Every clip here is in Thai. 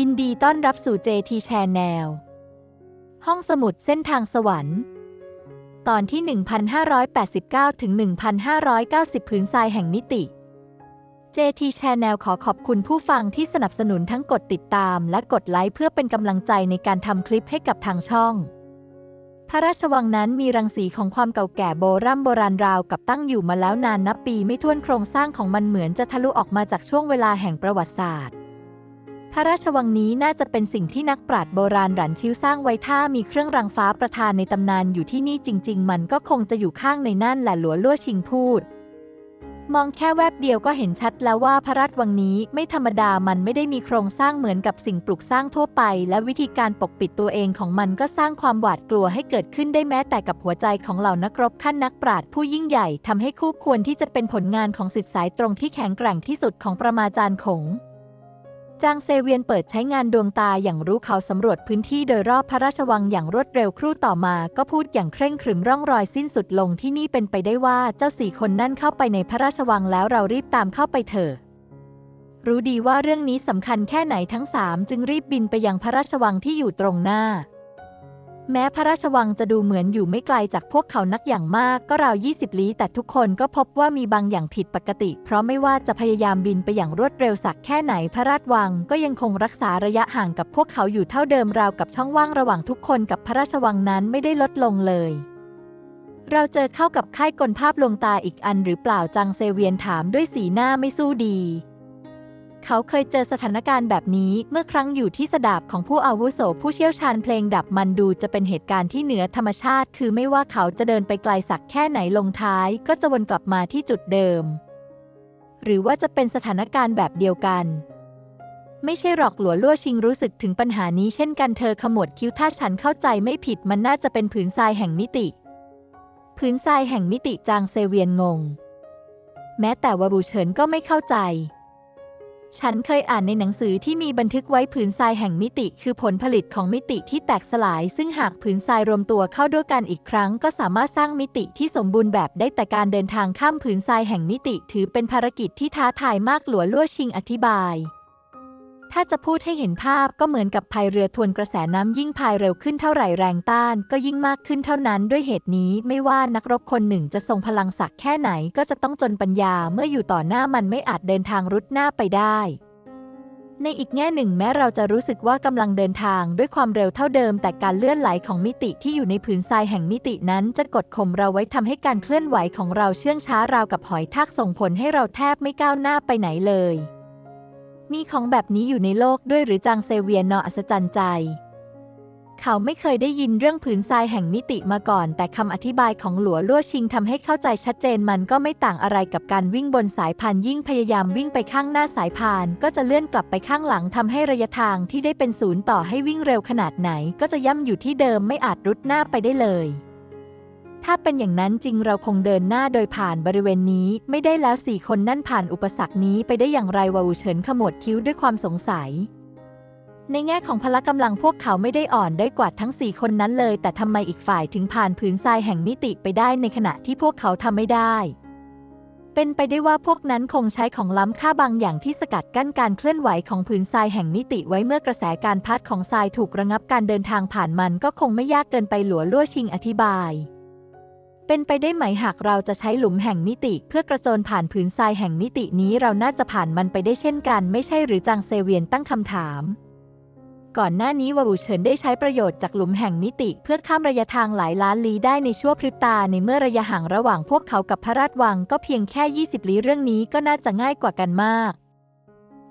ยินดีต้อนรับสู่ JT Channel ห้องสมุดเส้นทางสวรรค์ ตอนที่ 1589 ถึง 1590ผืนทรายแห่งมิติ JT Channel ขอขอบคุณผู้ฟังที่สนับสนุนทั้งกดติดตามและกดไลค์เพื่อเป็นกำลังใจในการทำคลิปให้กับทางช่อง พระราชวังนั้นมีรังสีของความเก่าแก่โบรำโบราณราวกับตั้งอยู่มาแล้วนานนับปีไม่ถ้วนโครงสร้างของมันเหมือนจะทะลุออกมาจากช่วงเวลาแห่งประวัติศาสตร์ ระราชวังนี้น่าจะเป็นสิ่งที่นักปราชญ์โบราณหรันชิวสร้างไว้ถ้ามีเครื่องรางฟ้าประทานในตำนานอยู่ที่นี่จริง ๆ มันก็คงจะอยู่ข้างในนั่นแหละหลัวลั่วชิงพูด มองแค่แวบเดียวก็เห็นชัดแล้วว่าพระราชวังนี้ไม่ธรรมดามันไม่ได้มีโครงสร้างเหมือนกับสิ่งปลูกสร้างทั่วไป และวิธีการปกปิดตัวเองของมันก็สร้างความหวาดกลัวให้เกิดขึ้นได้แม้แต่กับหัวใจของเหล่านักรบขั้นนักปราชญ์ผู้ยิ่งใหญ่ทำให้คู่ควรที่จะเป็นผลงานของสิทธิสายตรงที่แข็งแกร่งที่สุดของประมาจารย์ขง จางเซเวียนเปิดใช้งานดวงตาอย่างรู้เขาสำรวจพื้นที่โดยรอบพระราชวังอย่างรวดเร็วครู่ต่อมาก็พูดอย่างเคร่งครึมร่องรอยสิ้นสุดลงที่นี่เป็นไปได้ว่าเจ้าสี่คนนั่นเข้าไปในพระราชวังแล้วเรารีบตามเข้าไปเถอะรู้ดีว่าเรื่องนี้สำคัญแค่ไหนทั้งสามจึงรีบบินไปยังพระราชวังที่อยู่ตรงหน้า แม้พระราชวังจะดูเหมือนอยู่ไม่ไกลจากพวกเขานักอย่างมากก็ราว 20 ลี้ แต่ทุกคนก็พบว่ามีบางอย่างผิดปกติ เพราะไม่ว่าจะพยายามบินไปอย่างรวดเร็วสักแค่ไหนพระราชวังก็ยังคงรักษาระยะห่างกับพวกเขาอยู่เท่าเดิมราวกับช่องว่างระหว่างทุกคนกับพระราชวังนั้นไม่ได้ลดลงเลยเราเจอเข้ากับค่ายกลภาพลวงตาอีกอันหรือเปล่าจังเซเวียนถามด้วยสีหน้าไม่สู้ดี เขาเคยเจอสถานการณ์แบบนี้เมื่อครั้งอยู่ที่สดาบของผู้อาวุโสผู้เชี่ยวชาญเพลงดับมันดูจะเป็นเหตุการณ์ที่เหนือธรรมชาติ คือไม่ว่าเขาจะเดินไปไกลสักแค่ไหนลงท้าย ก็จะวนกลับมาที่จุดเดิม หรือว่าจะเป็นสถานการณ์แบบเดียวกันไม่ใช่หรอกหลัวลั่วชิงรู้สึกถึงปัญหานี้เช่นกันเธอขมวดคิ้วถ้าฉันเข้าใจไม่ผิดมันน่าจะเป็นผืนทรายแห่งมิติ ผืนทรายแห่งมิติจางเซเวียนงง แม้แต่วาบูเฉินก็ไม่เข้าใจ ฉันเคยอ่านในหนังสือที่มีบันทึกไว้ผืนทรายแห่งมิติ คือผลผลิตของมิติที่แตกสลาย ซึ่งหากผืนทรายรวมตัวเข้าด้วยกันอีกครั้ง ก็สามารถสร้างมิติที่สมบูรณ์แบบได้แต่การเดินทางข้ามผืนทรายแห่งมิติ ถือเป็นภารกิจที่ท้าทายมากหลัวลั่วชิงอธิบาย ถ้าจะพูดให้เห็นภาพก็เหมือนกับพายเรือทวนกระแสน้ำยิ่งพายเร็วขึ้นเท่าไหร่แรงต้าน ก็ยิ่งมากขึ้นเท่านั้นด้วยเหตุนี้ไม่ว่านักรบคนหนึ่งจะทรงพลังสักแค่ไหนก็จะต้องจนปัญญาเมื่ออยู่ต่อหน้ามันไม่อาจเดินทางรุดหน้าไปได้ในอีกแง่หนึ่งแม้เราจะรู้สึกว่ากำลังเดินทางด้วยความเร็วเท่าเดิม แต่การเลื่อนไหลของมิติที่อยู่ในผืนทรายแห่งมิตินั้น จะกดข่มเราไว้ทำให้การเคลื่อนไหวของเราเชื่องช้าราวกับหอยทากส่งผลให้เราแทบไม่ก้าวหน้าไปไหนเลย มีของแบบนี้อยู่ในโลกด้วยหรือจางเซเวียนนออัศจรรย์ใจ เขาไม่เคยได้ยินเรื่องผืนทรายแห่งมิติมาก่อน แต่คำอธิบายของหลัวลั่วชิงทำให้เข้าใจชัดเจนมันก็ไม่ต่างอะไรกับการวิ่งบนสายพานยิ่งพยายามวิ่งไปข้างหน้าสายพานก็จะเลื่อนกลับไปข้างหลังทำให้ระยะทางที่ได้เป็นศูนย์ต่อให้วิ่งเร็วขนาดไหน ก็จะย่ำอยู่ที่เดิมไม่อาจรุดหน้าไปได้เลย ถ้าเป็นอย่างนั้นจริงเราคงเดินหน้าโดยผ่านบริเวณนี้ ไม่ได้แล้วสี่คนนั่นผ่านอุปสรรคนี้ไปได้อย่างไรวาวูเฉินขมวดคิ้วด้วยความสงสัย ในแง่ของพละกำลังพวกเขาไม่ได้อ่อนได้กว่าทั้งสี่คนนั้นเลย แต่ทำไมอีกฝ่ายถึงผ่านผืนทรายแห่งมิติไปได้ในขณะที่พวกเขาทำไม่ได้ เป็นไปได้ว่าพวกนั้นคงใช้ของล้ำค่าบางอย่างที่สกัดกั้นการเคลื่อนไหวของผืนทรายแห่งมิติไว้เมื่อกระแสการพัดของทรายถูกระงับการเดินทางผ่านมันก็คงไม่ยากเกินไปหลัวลั่วชิงอธิบาย เป็นไปได้ไหมหากเราจะใช้หลุมแห่งมิติ เพื่อกระโจนผ่านผืนทรายแห่งมิตินี้เราน่าจะผ่านมันไปได้เช่นกัน ไม่ใช่หรือจางเซเวียนตั้งคำถาม ก่อนหน้านี้วาบูเฉินได้ใช้ประโยชน์จากหลุมแห่งมิติ เพื่อข้ามระยะทางหลายล้านลี้ได้ในชั่วพริบตาในเมื่อระยะห่างระหว่างพวกเขากับพระราชวังก็เพียงแค่ 20ลี้เรื่องนี้ก็น่าจะง่ายกว่ากันมาก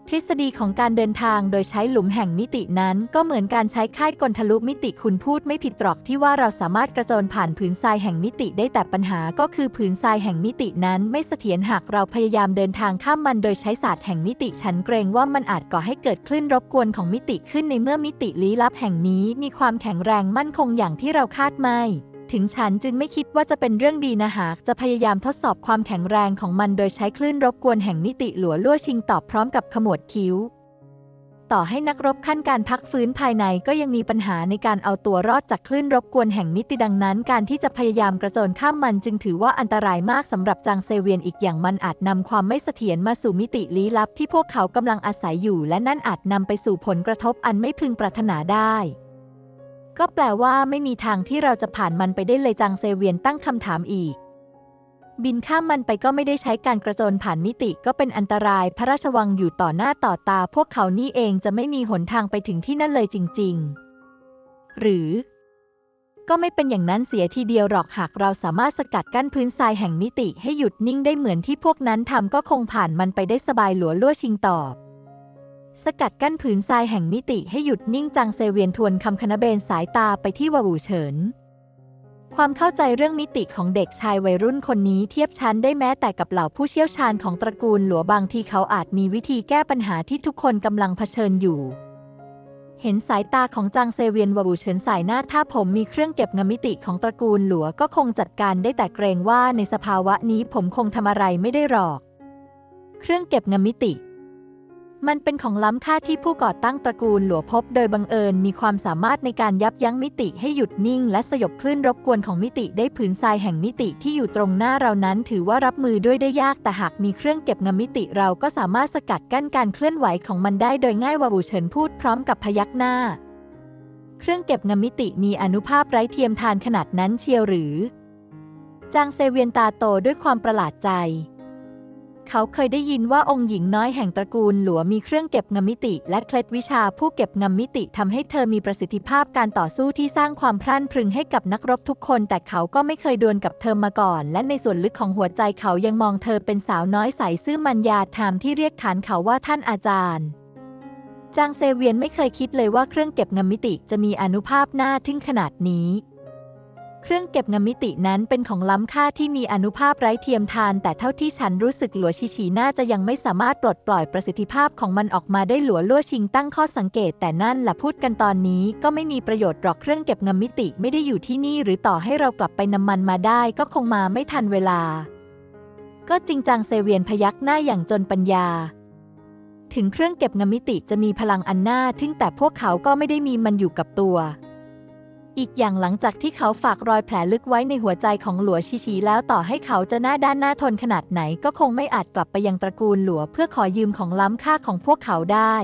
ทฤษฎีของการเดินทางโดยใช้หลุมแห่งมิตินั้น ก็เหมือนการใช้ค่ายกลทะลุมิติคุณพูดไม่ผิดตรอกที่ว่าเราสามารถกระโจนผ่านผืนทรายแห่งมิติได้แต่ปัญหาก็คือผืนทรายแห่งมิตินั้น ไม่เสถียรหากเราพยายามเดินทางข้ามมันโดยใช้ศาสตร์แห่งมิติฉันเกรงว่ามันอาจก่อให้เกิดคลื่นรบกวนของมิติขึ้นในเมื่อมิติลี้ลับแห่งนี้ มีความแข็งแรงมั่นคงอย่างที่เราคาดไม่ ถึงฉันจึงไม่คิดว่าจะเป็นเรื่องดีนะหากจะพยายามทดสอบความแข็งแรงของมันโดยใช้คลื่นรบกวนแห่งมิติหลัวลั่วชิงตอบพร้อมกับขมวดคิ้ว ต่อให้นักรบขั้นการพักฟื้นภายในก็ยังมีปัญหาในการเอาตัวรอดจากคลื่นรบกวนแห่งมิติดังนั้น การที่จะพยายามกระโจนข้ามมันจึงถือว่าอันตรายมากสำหรับจางเซเวียนอีกอย่างมันอาจนำความไม่เสถียรมาสู่มิติลี้ลับที่พวกเขากำลังอาศัยอยู่ และนั่นอาจนำไปสู่ผลกระทบอันไม่พึงปรารถนาได้ ก็แปลว่าไม่มีทางที่เราจะผ่านมันไปได้เลยจางเซเวียนตั้งคำถามอีก บินข้ามมันไปก็ไม่ได้ใช้การกระโจนผ่านมิติก็เป็นอันตรายพระราชวังอยู่ต่อหน้าต่อตา พวกเขานี่เองจะไม่มีหนทางไปถึงที่นั่นเลยจริง ๆ หรือ ก็ไม่เป็นอย่างนั้นเสียทีเดียวหรอกหากเราสามารถสกัดกั้นพื้นทรายแห่งมิติให้หยุดนิ่งได้เหมือนที่พวกนั้นทำก็คงผ่านมันไปได้สบายหลัวลั่วชิงตอบ สกัดกั้นผืนทรายแห่งมิติให้หยุดนิ่งจังเซเวียนทวนคำคณะเบนสายตาไปที่วาวูเฉิน ความเข้าใจเรื่องมิติของเด็กชายวัยรุ่นคนนี้เทียบชั้นได้แม้แต่กับเหล่าผู้เชี่ยวชาญของตระกูลหลัวบางทีเขาอาจมีวิธีแก้ปัญหาที่ทุกคนกำลังเผชิญอยู่ เห็นสายตาของจางเซเวียนวาบูเฉินสายหน้าถ้าผมมีเครื่องเก็บงมิติของตระกูลหลัวก็คงจัดการได้แต่เกรงว่าในสภาวะนี้ผมคงทำอะไรไม่ได้หรอก เครื่องเก็บงมิติ มันเป็นของล้ำค่าที่ผู้ก่อตั้งตระกูลหลัวพบโดยบังเอิญมีความสามารถในการยับยั้งมิติให้หยุดนิ่ง และสยบคลื่นรบกวนของมิติได้ผืนทรายแห่งมิติที่อยู่ตรงหน้าเรานั้น ถือว่ารับมือด้วยได้ยากแต่หากมีเครื่องเก็บงำมิติเราก็สามารถสกัดกั้นการเคลื่อนไหวของมันได้โดยง่ายวาบูเฉินพูดพร้อมกับพยักหน้า เครื่องเก็บงำมิติมีอนุภาพไร้เทียมทานขนาดนั้นเชียวหรือจางเซเวียนตาโตด้วยความประหลาดใจ เขาเคยได้ยินว่าองค์หญิงน้อยแห่งตระกูลหลัวมีเครื่องเก็บงำมิติ และเคล็ดวิชาผู้เก็บงำมิติทำให้เธอมีประสิทธิภาพการต่อสู้ที่สร้างความพรั่นพรึงให้กับนักรบทุกคน แต่เขาก็ไม่เคยดวลกับเธอมาก่อน และในส่วนลึกของหัวใจเขายังมองเธอเป็นสาวน้อยใสซื่อมัญญาธรรมที่เรียกขานเขาว่าท่านอาจารย์จางเซเวียนไม่เคยคิดเลยว่าเครื่องเก็บงำมิติจะมีอนุภาพหน่าทึ่งขนาดนี้ เครื่องเก็บเงำมิตินั้นเป็นของล้ำค่าที่มีอนุภาพไร้เทียมทาน แต่เท่าที่ฉันรู้สึกหลัวชิชีน่าจะยังไม่สามารถปลดปล่อยประสิทธิภาพของมันออกมาได้หลัวลั่วชิงตั้งข้อสังเกต แต่นั่นแหละพูดกันตอนนี้ก็ไม่มีประโยชน์หรอกเครื่องเก็บเงำมิติไม่ได้อยู่ที่นี่หรือต่อให้เรากลับไปนำมันมาได้ ก็คงมาไม่ทันเวลา ก็จริงจังเซเวียนพยักหน้าอย่างจนปัญญาถึงเครื่องเก็บเงำมิติจะมีพลังอันน่าทึ่งแต่พวกเขาก็ไม่ได้มีมันอยู่กับตัว อีกอย่างหลังจากที่เขาฝากรอยแผลลึกไว้ในหัวใจของหลัวชิชีแล้วต่อให้เขาจะหน้าด้านหน้าทนขนาดไหนก็คงไม่อาจกลับไปยังตระกูลหลัวเพื่อขอยืมของล้ำค่าของพวกเขาได้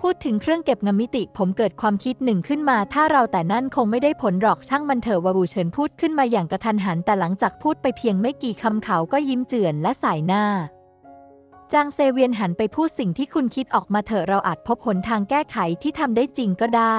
พูดถึงเครื่องเก็บงำมิติผมเกิดความคิดหนึ่งขึ้นมา ถ้าเราแต่นั่นคงไม่ได้ผลหรอกช่างมันเถอะวาบูเฉินพูดขึ้นมาอย่างกระทันหันแต่หลังจากพูดไปเพียงไม่กี่คำเขาก็ยิ้มเจือนและสายหน้าจางเซเวียนหันไปพูดสิ่งที่คุณคิดออกมาเถอะเราอาจพบหนทางแก้ไขที่ทำได้จริงก็ได้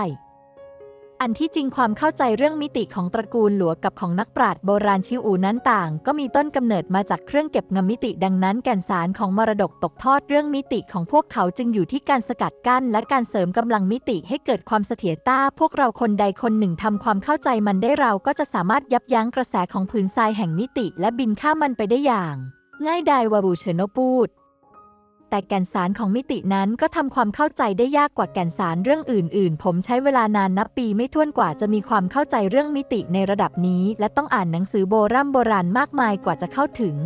อันที่จริงความเข้าใจเรื่องมิติของตระกูลหลัวกับของนักปราชญ์โบราณชิวอูนั้นต่าง ก็มีต้นกำเนิดมาจากเครื่องเก็บงำมิติดังนั้น แก่นสารของมรดกตกทอดเรื่องมิติของพวกเขาจึงอยู่ที่การสกัดกั้น และการเสริมกำลังมิติให้เกิดความเสถียรต้า พวกเราคนใดคนหนึ่งทำความเข้าใจมันได้เราก็จะสามารถยับยั้งกระแสของผืนทรายแห่งมิติ และบินข้ามมันไปได้อย่าง ง่ายดายวาบูเชโนพูด แต่แก่นสารของมิตินั้นก็ทำความเข้าใจได้ยากกว่าแก่นสารเรื่องอื่น ๆ ผมใช้เวลานานนับปีไม่ถ้วนกว่าจะมีความเข้าใจเรื่องมิติในระดับนี้ และต้องอ่านหนังสือโบราณโบราณมากมายกว่าจะเข้าถึง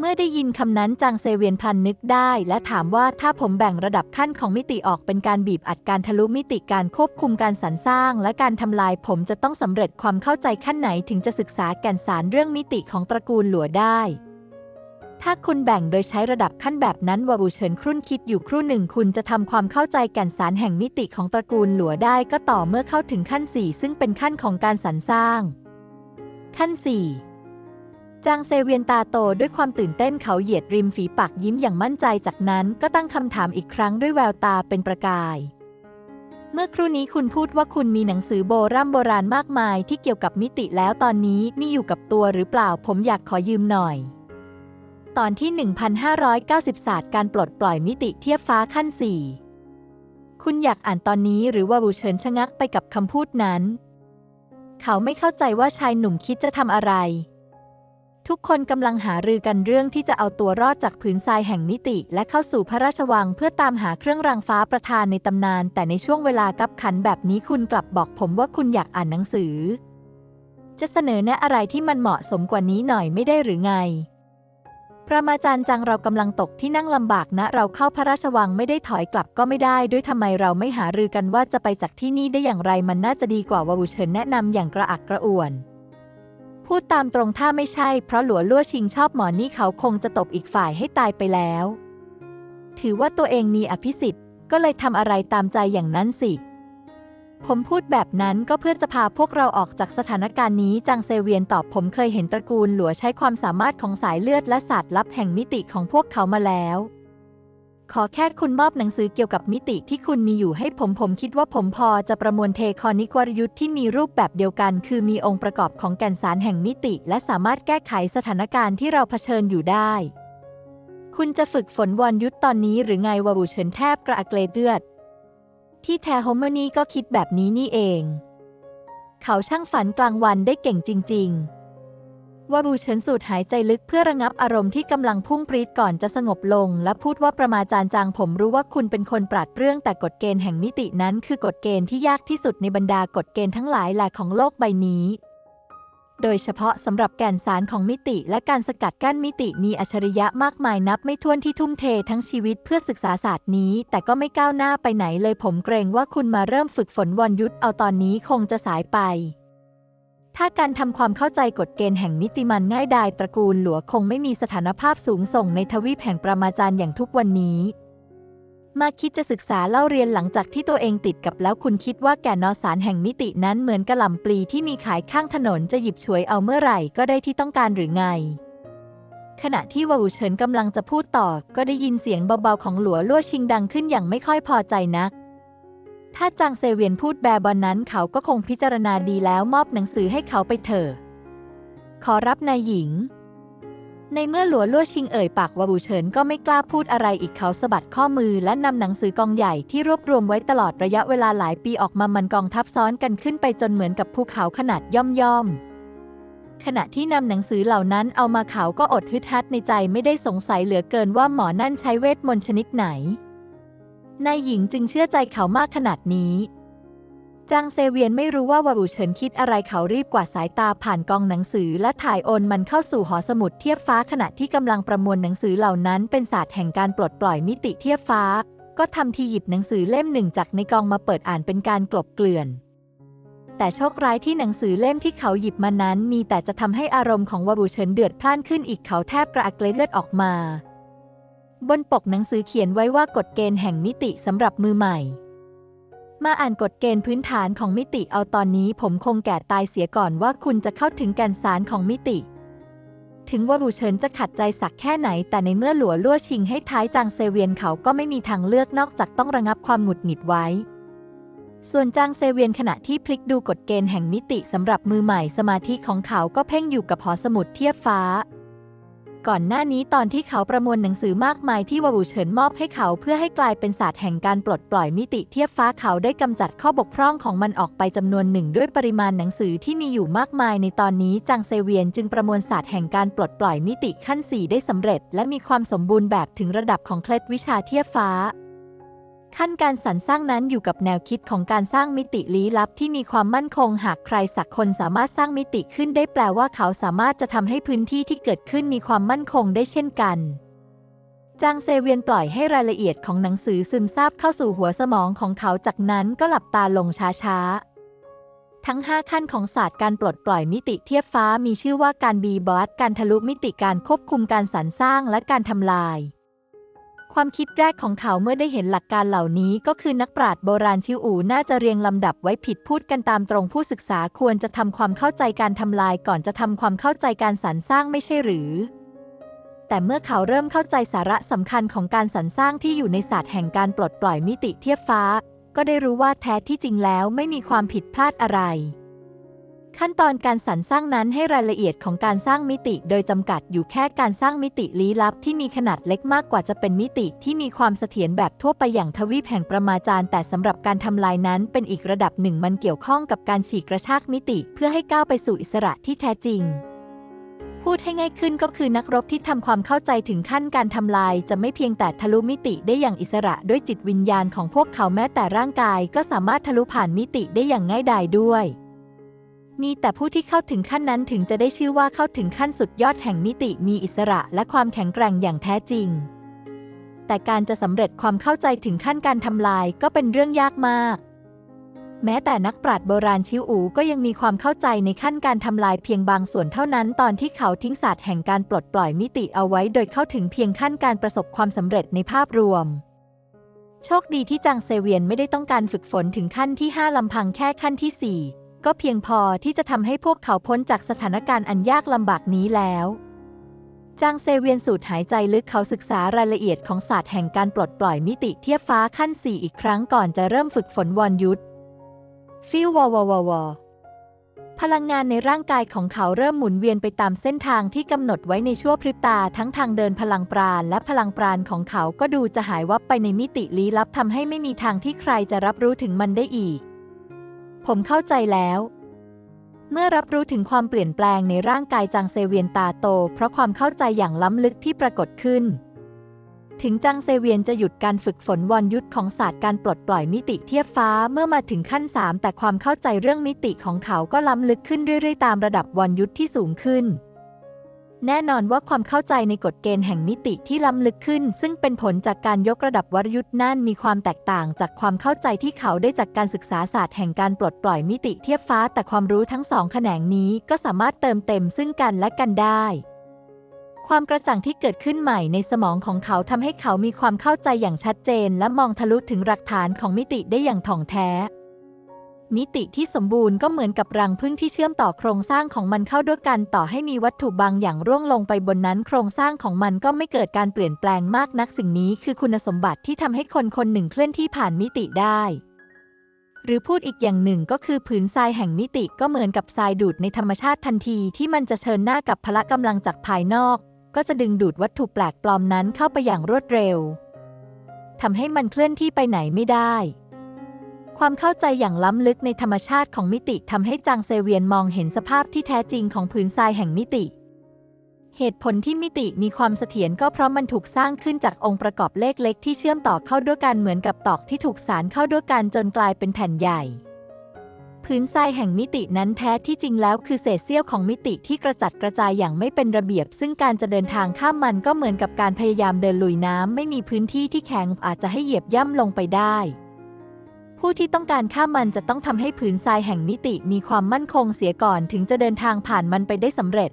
เมื่อได้ยินคำนั้นจางเซเวียนพันนึกได้ และถามว่าถ้าผมแบ่งระดับขั้นของมิติออกเป็นการบีบอัดการทะลุมิติการควบคุมการสรรสร้าง และการทำลายผมจะต้องสำเร็จความเข้าใจขั้นไหนถึงจะศึกษาแก่นสารเรื่องมิติของตระกูลหลัวได้ ถ้าคุณแบ่งโดยใช้ระดับขั้นแบบนั้นวาบูเฉินครุ่นคิดอยู่ครู่หนึ่ง คุณจะทำความเข้าใจแก่นสารแห่งมิติของตระกูลหลัวได้ก็ต่อเมื่อเข้าถึงขั้น 4 ซึ่งเป็นขั้นของการสรรสร้าง ขั้น 4 จางเซเวียนตาโตด้วยความตื่นเต้นเขาเหยียดริมฝีปากยิ้มอย่างมั่นใจจากนั้นก็ตั้งคำถามอีกครั้งด้วยแววตาเป็นประกายเมื่อครู่นี้คุณพูดว่าคุณมีหนังสือโบราณโบราณมากมายที่เกี่ยวกับมิติแล้วตอนนี้มีอยู่กับตัวหรือเปล่าผมอยากขอยืมหน่อย ตอนที่ 1590 ศาสตร์การปลดปล่อยมิติเทียบฟ้าขั้น 4 คุณอยากอ่านตอนนี้หรือว่าบูเฉินชะงักไปกับคำพูดนั้น เขาไม่เข้าใจว่าชายหนุ่มคิดจะทำอะไร ทุกคนกำลังหารือกันเรื่องที่จะเอาตัวรอดจากผืนทรายแห่งมิติ และเข้าสู่พระราชวังเพื่อตามหาเครื่องรางฟ้าประธานในตำนาน แต่ในช่วงเวลากับขันแบบนี้คุณกลับบอกผมว่าคุณอยากอ่านหนังสือ จะเสนอแนะอะไรที่มันเหมาะสมกว่านี้หน่อยไม่ได้หรือไง ประมาจารย์จังเรากำลังตกที่นั่งลำบากนะ เราเข้าพระราชวังไม่ได้ถอยกลับก็ไม่ได้ ด้วยทำไมเราไม่หารือกันว่าจะไปจากที่นี่ได้อย่างไรมันน่าจะดีกว่าวาวูเฉินแนะนำอย่างกระอักกระอ่วน พูดตามตรงถ้าไม่ใช่ เพราะหลัวลั่วชิงชอบหมอนี่เขาคงจะตบอีกฝ่ายให้ตายไปแล้ว ถือว่าตัวเองมีอภิสิทธิ์ก็เลยทำอะไรตามใจอย่างนั้นสิ ผมพูดแบบนั้นก็เพื่อจะพาพวกเราออกจากสถานการณ์นี้จางเซเวียนตอบผมเคยเห็นตระกูลหลัวใช้ความสามารถของสายเลือดและศาสตร์ลับแห่งมิติของพวกเขามาแล้ว ขอแค่คุณมอบหนังสือเกี่ยวกับมิติที่คุณมีอยู่ให้ผมผมคิดว่าผมพอจะประมวลเทคอนิกวรยุทธ์ที่มีรูปแบบเดียวกัน คือมีองค์ประกอบของแก่นสารแห่งมิติ และสามารถแก้ไขสถานการณ์ที่เราเผชิญอยู่ได้ คุณจะฝึกฝนวรยุทธ์ตอนนี้หรือไงวาบูเฉินแทบกระอักเลเลือด ที่แท้โฮเมอร์นี่ก็คิดแบบนี้นี่เอง เขาช่างฝันกลางวันได้เก่งจริง ๆ ว่าบูเฉินสูดหายใจลึกเพื่อระงับอารมณ์ที่กำลังพุ่งปรีดก่อนจะสงบลง และพูดว่าประมาจารย์จางผมรู้ว่าคุณเป็นคนปราดเรื่องแต่กฎเกณฑ์แห่งมิตินั้นคือกฎเกณฑ์ที่ยากที่สุดในบรรดากฎเกณฑ์ทั้งหลายแหละของโลกใบนี้ โดยเฉพาะสำหรับแก่นสารของมิติและการสกัดกั้นมิติมีอัจฉริยะมากมายนับไม่ถ้วนที่ทุ่มเททั้งชีวิตเพื่อศึกษาศาสตร์นี้ แต่ก็ไม่ก้าวหน้าไปไหนเลยผมเกรงว่าคุณมาเริ่มฝึกฝนวรยุทธเอาตอนนี้คงจะสายไป ถ้าการทำความเข้าใจกฎเกณฑ์แห่งนิติมันง่ายดายตระกูลหลัวคงไม่มีสถานภาพสูงส่งในทวีปแห่งประมาจารย์อย่างทุกวันนี้ มาคิดจะศึกษาเล่าเรียนหลังจากที่ตัวเองติดกับแล้วคุณคิดว่าแก่นอสารแห่งมิตินั้นเหมือนกระหล่ำปลีที่มีขายข้างถนนจะหยิบฉวยเอาเมื่อไหร่ก็ได้ที่ต้องการหรือไง ขณะที่วาวูเฉินกำลังจะพูดต่อ ก็ได้ยินเสียงเบาๆของหลัวลั่วชิงดังขึ้นอย่างไม่ค่อยพอใจนัก ถ้าจางเซเวียนพูดแบบอนนั้นเขาก็คงพิจารณาดีแล้วมอบหนังสือให้เขาไปเถอะขอรับนายหญิง ในเมื่อหลัวลั่วชิงเอ่ยปากวาบูเฉินก็ไม่กล้าพูดอะไรอีกเขาสะบัดข้อมือและนำหนังสือกองใหญ่ที่รวบรวมไว้ตลอดระยะเวลาหลายปีออกมามันกองทับซ้อนกันขึ้นไปจนเหมือนกับภูเขาขนาดย่อมย่อมขณะที่นำหนังสือเหล่านั้นเอามาเขาก็อดฮึดฮัดในใจไม่ได้สงสัยเหลือเกินว่าหมอนั่นใช้เวทมนต์ชนิดไหนนายหญิงจึงเชื่อใจเขามากขนาดนี้ จางเซเวียนไม่รู้ว่าวารูเฉินคิดอะไรเขารีบกวาดสายตาผ่านกองหนังสือ และถ่ายโอนมันเข้าสู่หอสมุดเทียบฟ้าขณะที่กำลังประมวลหนังสือเหล่านั้น เป็นศาสตร์แห่งการปลดปล่อยมิติเทียบฟ้า ก็ทำทีหยิบหนังสือเล่มหนึ่งจากในกองมาเปิดอ่านเป็นการกลบเกลื่อน แต่โชคร้ายที่หนังสือเล่มที่เขาหยิบมานั้น มีแต่จะทำให้อารมณ์ของวารูเฉินเดือดพล่านขึ้นอีกเขาแทบกระอักเลือดออกมา บนปกหนังสือเขียนไว้ว่ากฎเกณฑ์แห่งมิติสำหรับมือใหม่ มาอ่านกฎเกณฑ์พื้นฐานของมิติเอาตอนนี้ผมคงแก่ตายเสียก่อนว่าคุณจะเข้าถึงแก่นสารของมิติ ถึงว่ารูเฉินจะขัดใจสักแค่ไหน แต่ในเมื่อหลัวลั่วชิงให้ท้ายจางเซเวียนเขาก็ไม่มีทางเลือกนอกจากต้องระงับความหงุดหงิดไว้ ส่วนจางเซเวียนขณะที่พลิกดูกฎเกณฑ์แห่งมิติสำหรับมือใหม่สมาธิของเขาก็เพ่งอยู่กับหอสมุดเทียบฟ้า ก่อนหน้านี้ตอนที่เขาประมวลหนังสือมากมายที่วารูเฉินมอบให้เขาเพื่อให้กลายเป็นศาสตร์แห่งการปลดปล่อยมิติเทียบฟ้าเขาได้กำจัดข้อบกพร่องของมันออกไปจำนวนหนึ่งด้วยปริมาณหนังสือที่มีอยู่มากมายในตอนนี้จางเซเวียนจึงประมวลศาสตร์แห่งการปลดปล่อยมิติขั้น 4 ได้สำเร็จ และมีความสมบูรณ์แบบถึงระดับของเคล็ดวิชาเทียบฟ้า ขั้นการสรรสร้างนั้นอยู่กับแนวคิดของการสร้างมิติลี้ลับที่มีความมั่นคงหากใครสักคนสามารถสร้างมิติขึ้นได้แปลว่าเขาสามารถจะทำให้พื้นที่ที่เกิดขึ้นมีความมั่นคงได้เช่นกันจางเซเวียนปล่อยให้รายละเอียดของหนังสือซึมซาบเข้าสู่หัวสมองของเขาจากนั้นก็หลับตาลงช้าๆ ทั้ง 5 ขั้นของศาสตร์การปลดปล่อยมิติเทียบฟ้ามีชื่อว่าการบีบอสการทะลุมิติการควบคุมการสรรสร้างและการทำลาย ความคิดแรกของเขาเมื่อได้เห็นหลักการเหล่านี้ก็คือนักปราชญ์โบราณชิวอูน่าจะเรียงลำดับไว้ผิดพูดกันตามตรงผู้ศึกษาควรจะทำความเข้าใจการทำลายก่อนจะทำความเข้าใจการสรรสร้างไม่ใช่หรือ แต่เมื่อเขาเริ่มเข้าใจสาระสำคัญของการสรรสร้างที่อยู่ในศาสตร์แห่งการปลดปล่อยมิติเทียบฟ้า ก็ได้รู้ว่าแท้ที่จริงแล้วไม่มีความผิดพลาดอะไร ขั้นตอนการสรรสร้างนั้นให้รายละเอียดของการสร้างมิติ โดยจำกัดอยู่แค่การสร้างมิติลี้ลับที่มีขนาดเล็กมากกว่าจะเป็นมิติที่มีความเสถียรแบบทั่วไปอย่างทวีปแห่งประมาจารย์ แต่สำหรับการทำลายนั้นเป็นอีกระดับหนึ่งมันเกี่ยวข้องกับการฉีกกระชากมิติ เพื่อให้ก้าวไปสู่อิสระที่แท้จริงพูดให้ง่ายขึ้นก็คือนักรบที่ทำความเข้าใจถึงขั้นการทำลาย จะไม่เพียงแต่ทะลุมิติได้อย่างอิสระด้วยจิตวิญญาณของพวกเขาแม้แต่ร่างกาย ก็สามารถทะลุผ่านมิติได้อย่างง่ายดายด้วย มีแต่ผู้ที่เข้าถึงขั้นนั้นถึงจะได้ชื่อว่าเข้าถึงขั้นสุดยอดแห่งมิติมีอิสระและความแข็งแกร่งอย่างแท้จริง แต่การจะสำเร็จความเข้าใจถึงขั้นการทำลายก็เป็นเรื่องยากมาก แม้แต่นักปราชญ์โบราณชิวอูก็ยังมีความเข้าใจในขั้นการทำลายเพียงบางส่วนเท่านั้น ตอนที่เขาทิ้งศาสตร์แห่งการปลดปล่อยมิติเอาไว้ โดยเข้าถึงเพียงขั้นการประสบความสำเร็จในภาพรวมโชคดีที่จางเซเวียนไม่ได้ต้องการฝึกฝนถึงขั้นที่ 5 ลำพังแค่ขั้นที่4 ก็เพียงพอที่จะทำให้พวกเขาพ้นจากสถานการณ์อันยากลำบากนี้แล้วจางเซเวียนสูดหายใจลึกเขาศึกษารายละเอียดของศาสตร์แห่งการปลดปล่อยมิติเทียบฟ้าขั้น 4 อีกครั้งก่อนจะเริ่มฝึกฝนวอนยุทธฟิววอวววพลังงานในร่างกายของเขาเริ่มหมุนเวียนไปตามเส้นทางที่กำหนดไว้ในชั่วพริบตาทั้งทางเดินพลังปราณและพลังปราณของเขาก็ดูจะหายวับไปในมิติลี้ลับทำให้ไม่มีทางที่ใครจะรับรู้ถึงมันได้อีก ผมเข้าใจแล้ว เมื่อรับรู้ถึงความเปลี่ยนแปลงในร่างกายจางเซเวียนตาโต เพราะความเข้าใจอย่างล้ำลึกที่ปรากฏขึ้น ถึงจางเซเวียนจะหยุดการฝึกฝนวอนยุทธของศาสตร์การปลดปล่อยมิติเทียบฟ้าเมื่อมาถึงขั้น 3 แต่ความเข้าใจเรื่องมิติของเขาก็ล้ำลึกขึ้นเรื่อยๆ ตามระดับวอนยุทธที่สูงขึ้น แน่นอนว่าความเข้าใจในกฎเกณฑ์แห่งมิติที่ล้ำลึกขึ้น ซึ่งเป็นผลจากการยกระดับวรยุทธ์นั่นมีความแตกต่างจากความเข้าใจที่เขาได้จากการศึกษาศาสตร์แห่งการปลดปล่อยมิติเทียบฟ้า แต่ความรู้ทั้งสองแขนงนี้ก็สามารถเติมเต็มซึ่งกันและกันได้ ความกระจ่างที่เกิดขึ้นใหม่ในสมองของเขาทำให้เขามีความเข้าใจอย่างชัดเจน และมองทะลุถึงหลักฐานของมิติได้อย่างถ่องแท้ มิติที่สมบูรณ์ก็เหมือนกับรังผึ้งที่เชื่อมต่อโครงสร้างของมันเข้าด้วยกัน ต่อให้มีวัตถุบางอย่างร่วงลงไปบนนั้น โครงสร้างของมันก็ไม่เกิดการเปลี่ยนแปลงมากนักสิ่งนี้คือคุณสมบัติที่ทำให้คนคนหนึ่งเคลื่อนที่ผ่านมิติได้ หรือพูดอีกอย่างหนึ่งก็คือผืนทรายแห่งมิติก็เหมือนกับทรายดูดในธรรมชาติทันทีที่มันจะเชิญหน้ากับพละกำลังจากภายนอก ก็จะดึงดูดวัตถุแปลกปลอมนั้นเข้าไปอย่างรวดเร็วทำให้มันเคลื่อนที่ไปไหนไม่ได้ ความเข้าใจอย่างล้ำลึกในธรรมชาติของมิติทำให้จางเซเวียนมองเห็นสภาพที่แท้จริงของผืนทรายแห่งมิติ เหตุผลที่มิติมีความเสถียรก็เพราะมันถูกสร้างขึ้นจากองค์ประกอบเลขเล็กที่เชื่อมต่อเข้าด้วยกันเหมือนกับตอกที่ถูกสานเข้าด้วยกันจนกลายเป็นแผ่นใหญ่พื้นทรายแห่งมิตินั้นแท้ที่จริงแล้วคือเศษเสี้ยวของมิติที่กระจัดกระจายอย่างไม่เป็นระเบียบ ซึ่งการจะเดินทางข้ามมันก็เหมือนกับการพยายามเดินลุยน้ำไม่มีพื้นที่ที่แข็งอาจจะให้เหยียบย่ำลงไปได้ ผู้ที่ต้องการข้ามมันจะต้องทำให้ผืนทรายแห่งมิติมีความมั่นคงเสียก่อนถึงจะเดินทางผ่านมันไปได้สำเร็จ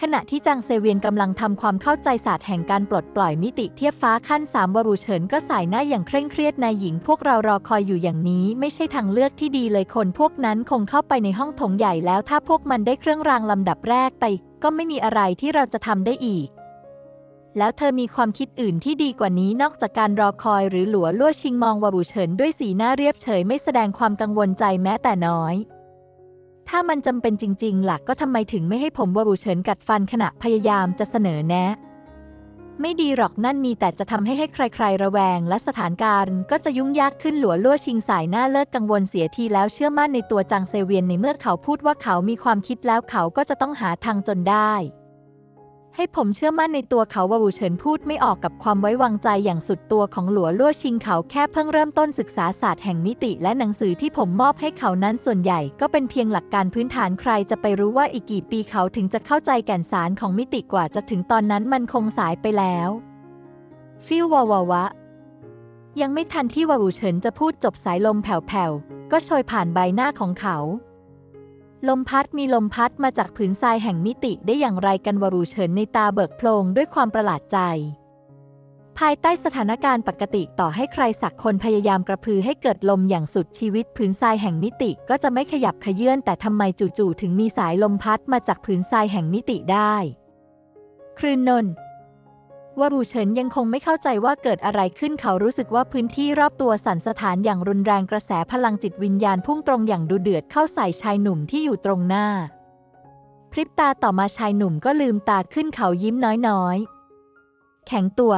ขณะที่จางเซเวียนกำลังทำความเข้าใจศาสตร์แห่งการปลดปล่อยมิติเทียบฟ้าขั้นสามวรูเฉินก็สายหน้าอย่างเคร่งเครียดนายหญิงพวกเรารอคอยอยู่อย่างนี้ ไม่ใช่ทางเลือกที่ดีเลยคนพวกนั้นคงเข้าไปในห้องถงใหญ่แล้วถ้าพวกมันได้เครื่องรางลำดับแรกไป ก็ไม่มีอะไรที่เราจะทำได้อีก แล้วเธอมีความคิดอื่นที่ดีกว่านี้นอกจากการรอคอยหรือหลัวลั่วชิงมองวาบูเฉินด้วยสีหน้าเรียบเฉยไม่แสดงความกังวลใจแม้แต่น้อย ถ้ามันจำเป็นจริงๆล่ะก็ทำไมถึงไม่ให้ผมวาบูเฉินกัดฟันขณะพยายามจะเสนอแนะ ไม่ดีหรอกนั่นมีแต่จะทำให้ให้ใครๆ ระแวง และสถานการณ์ก็จะยุ่งยากขึ้นหลัวลั่วชิงสายหน้าเลิกกังวลเสียทีแล้วเชื่อมั่นในตัวจางเซเวียนในเมื่อเขาพูดว่าเขามีความคิดแล้วเขาก็จะต้องหาทางจนได้ ให้ผมเชื่อมั่นในตัวเขาวาวูเฉินพูดไม่ออกกับความไว้วางใจอย่างสุดตัวของหลัวลั่วชิงเขาแค่เพิ่งเริ่มต้นศึกษาศาสตร์แห่งมิติและหนังสือที่ผมมอบให้เขานั้นส่วนใหญ่ก็เป็นเพียงหลักการพื้นฐานใครจะไปรู้ว่าอีกกี่ปีเขาถึงจะเข้าใจแก่นสารของมิติกว่าจะถึงตอนนั้นมันคงสายไปแล้ว ฟิววาวาวะ ยังไม่ทันที่วาวูเฉินจะพูดจบสายลมแผ่วๆก็โชยผ่านใบหน้าของเขา ลมพัดมีลมพัดมาจากผืนทรายแห่งมิติได้อย่างไรกันวรูเฉินในตาเบิกโพลงด้วยความประหลาดใจ ภายใต้สถานการณ์ปกติต่อให้ใครสักคนพยายามกระพือให้เกิดลมอย่างสุดชีวิตผืนทรายแห่งมิติก็จะไม่ขยับขยื่นแต่ทำไมจู่ๆถึงมีสายลมพัดมาจากผืนทรายแห่งมิติได้ ครืนนน ว่ารูเฉินยังคงไม่เข้าใจว่าเกิดอะไรขึ้นเขารู้สึกว่าพื้นที่รอบตัวสั่นสถานอย่างรุนแรงกระแสพลังจิตวิญญาณพุ่งตรงอย่างดูเดือดเข้าใส่ชายหนุ่มที่อยู่ตรงหน้า พริบตาต่อมาชายหนุ่มก็ลืมตาขึ้นเขายิ้มน้อยๆ แข็งตัว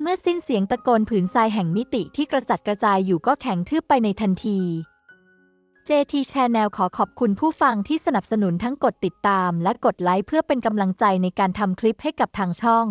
เมื่อสิ้นเสียงตะโกนผืนทรายแห่งมิติที่กระจัดกระจายอยู่ก็แข็งทืบไปในทันที JT Channel ขอขอบคุณผู้ฟังที่สนับสนุนทั้งกดติดตามและกดไลค์เพื่อเป็นกำลังใจในการทำคลิปให้กับทางช่อง